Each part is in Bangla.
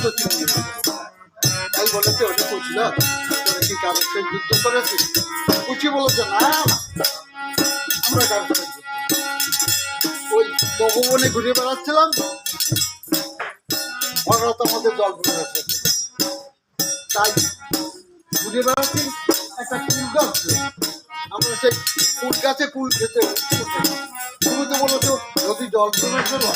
তাই ঘুরে বেড়াচ্ছিলাম। হঠাৎ জল ঘুরে গেছে তাই ঘুরে বেড়াচ্ছি একটা কুল গাছ আমরা সেই কুল গাছে কুল খেতে। তুমি তো বলেছ, যদি জল ঘুরে ফেলো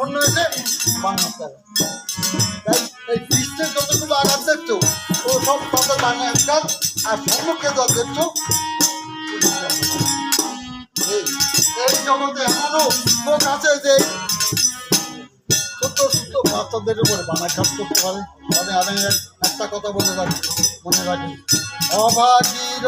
বাংলাতে তাই এই পৃষ্ঠের যতগুলো আঘাত দেখছ, ও সব তাদের বাংলা গাছ আর সম্মুখে যা দেখছ, এই জগতে এমনও লোক আছে যে বাচ্চাদের উপরে বানাঘাত করতে পারে। মানে আমি একটা কথা বলে রাখি, মনে রাখি। অভাগীর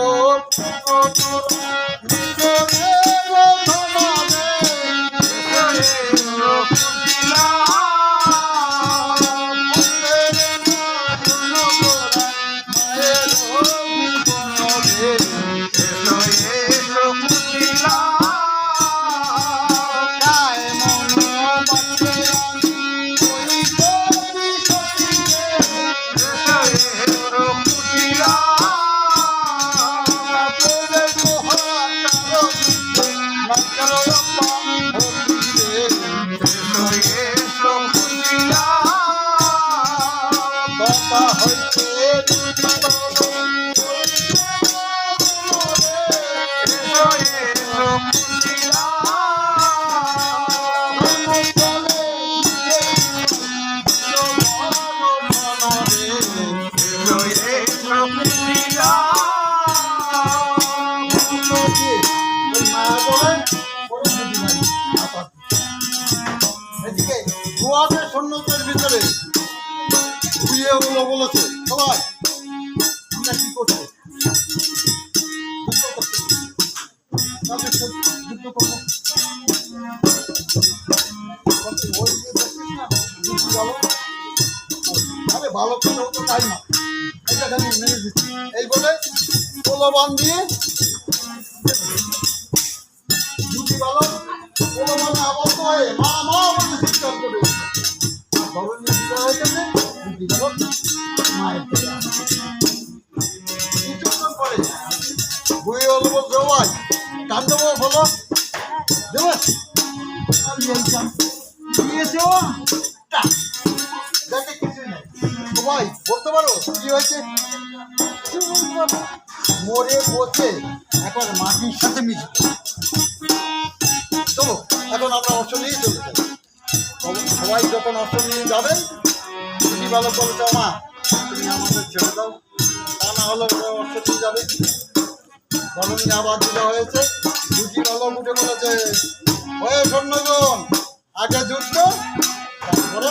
ওগুলো বলেছে। সবাই, আমরা কি করছে? আরে ভালো করে হতো তাই না। এই বলে প্রলোভন দিয়ে বুড়ি হলো বলছে "ও ভাই বলো। বলতে পারো, কি হয়েছে? মরে পচে এখন মাটির সাথে মিশে চলো, এখন আমরা অস্ত্র নিয়ে চলে যাই। সবাই যখন অস্ত্র নিয়ে যাবেন তুমি ভালো বলেছ মা তুমি আমাদের ছেড়ে দাও। তা না হলে অস্ত্র নিয়ে যাবে। গরমই আবার দিতে হয়েছে। দুটি ভালো উঠে বলেছে ওই সৈন্যজন আগে যুদ্ধ তারপরে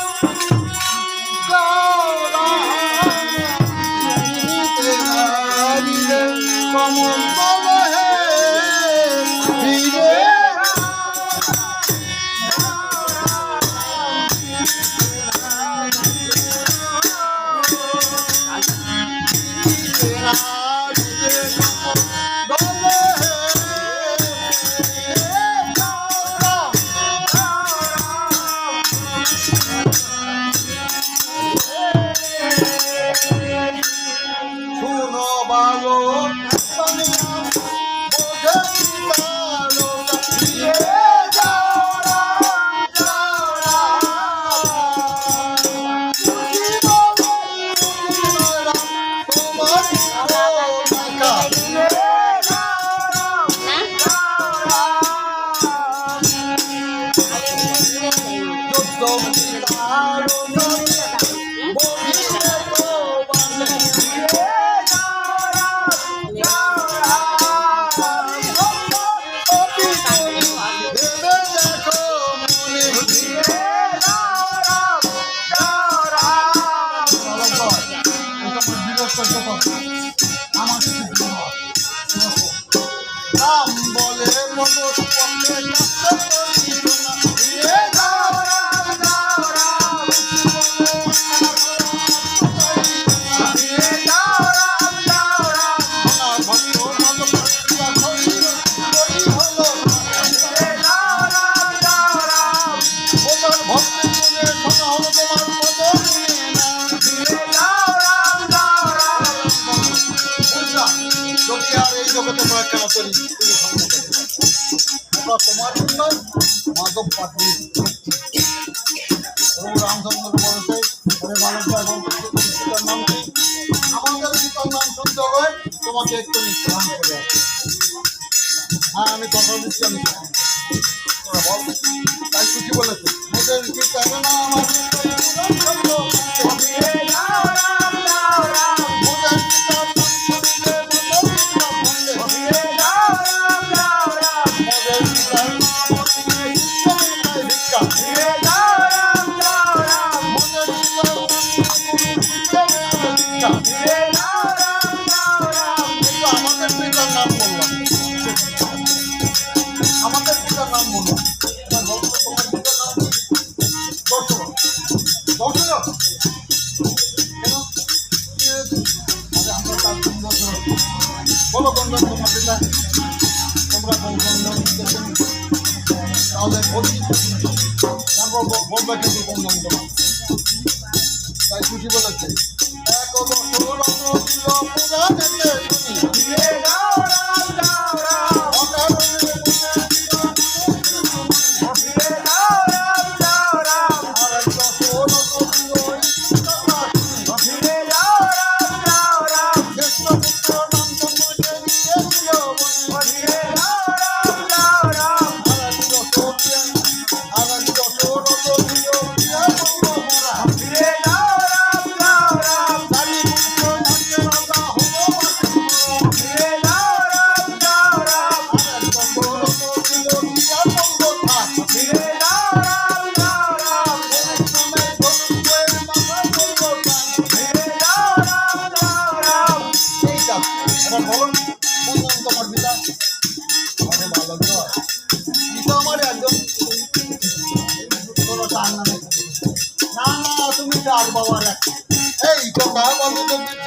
তাই খুশি বলেছে। এক অবসর অবসর পুরা দেবে কথা বলে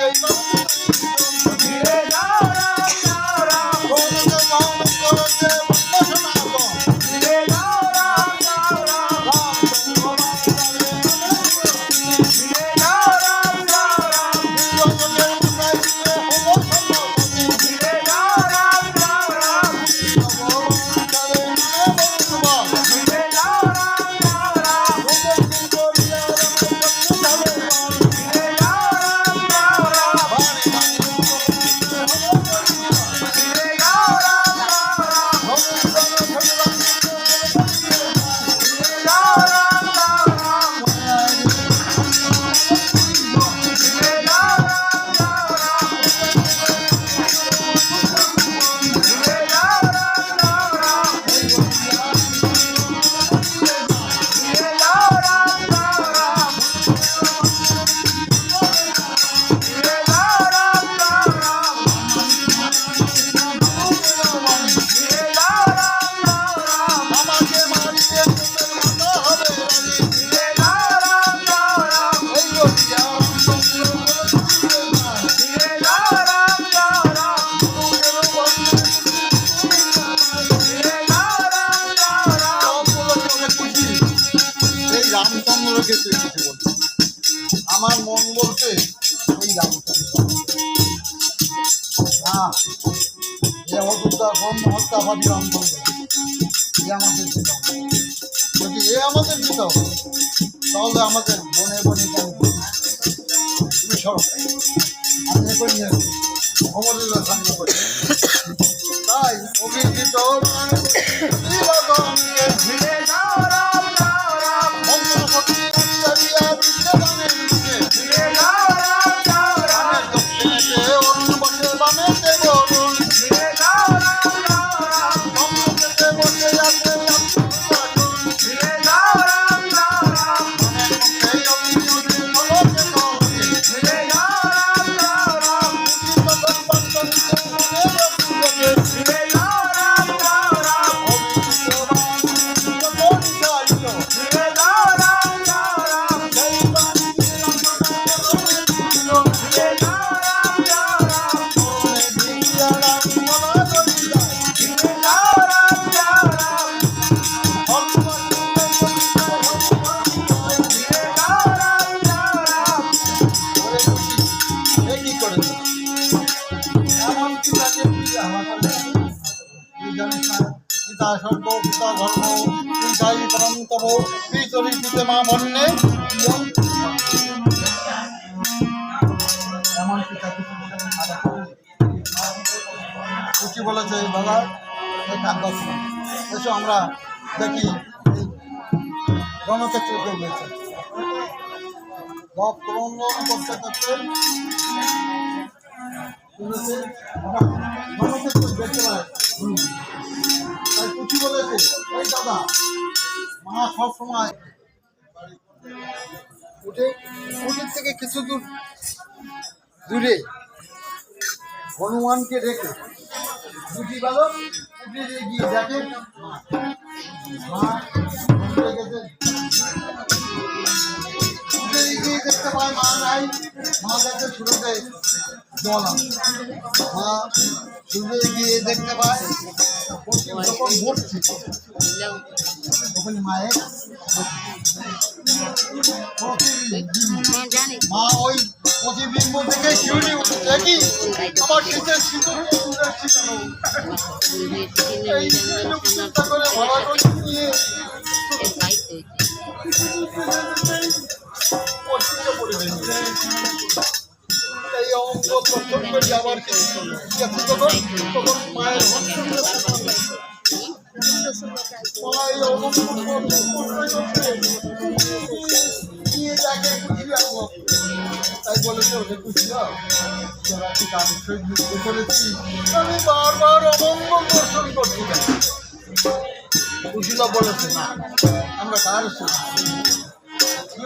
ব্রহ্ম হত্যাবাদী এসো আমরা দেখি বলেছে রথ ক্রন্দন করতে রণক্ষেত্র তাই দাদা, মা সব সময় উঠে থেকে কিছু দূর, দূরে, হনুমানকে রেখে দুটি বালক গিয়ে দেখে দেখতে পায় মা নাই মা মা শুরুতে দেখতে প্রতিম যখন মা ওই প্রতিবিম্ব থেকে শিউরি উঠছে কি আমার শীতের শীতের চিন্তা করে ভাড়া করে নিয়ে অঙ্গ দর্শন করে তাই বলে তোকে কি আমি পেরেছি আমি বারবার অমঙ্গল দর্শন করছি না বলেছে না আমরা কার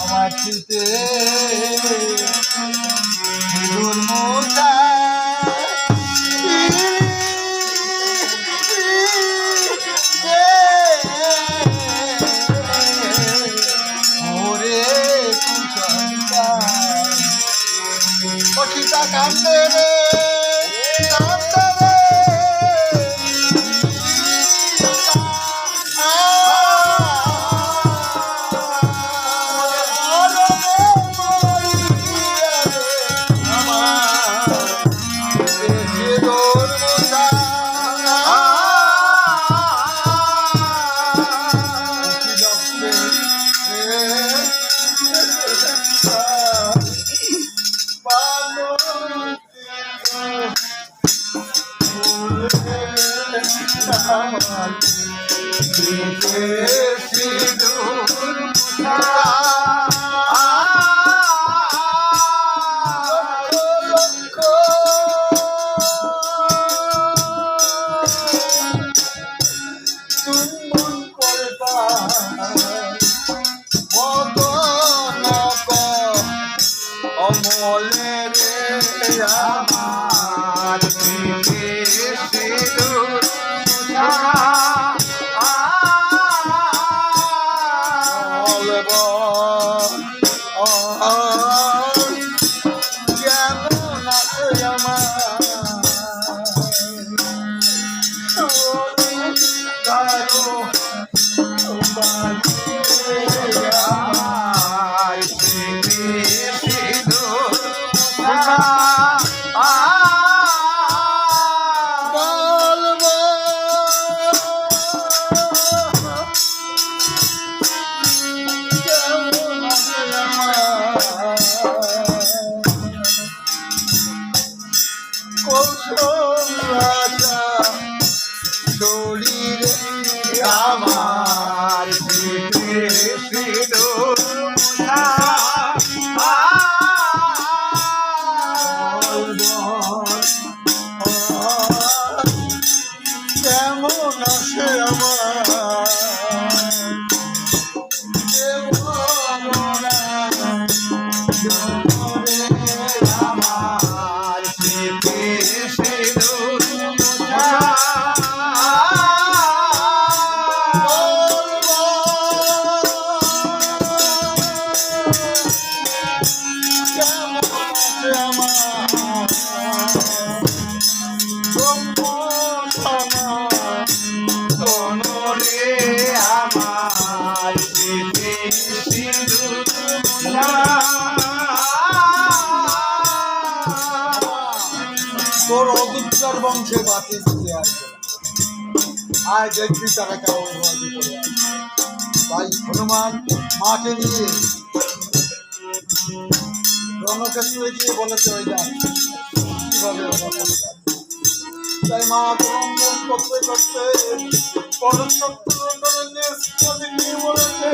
আমার চিনতে মশা সিধু Oh. তোর অদুচ্চার বংশে বাতি দিতে আসবে আয় দেখবি তারা কেমন ভাবে তাই হনুমান মাকে নিয়ে রণক্ষেত্রে গিয়ে বলেছে ওই যান কীভাবে তাই মা ক্রন্দন করতে করতে পরশক্তি নিয়ে বলেছে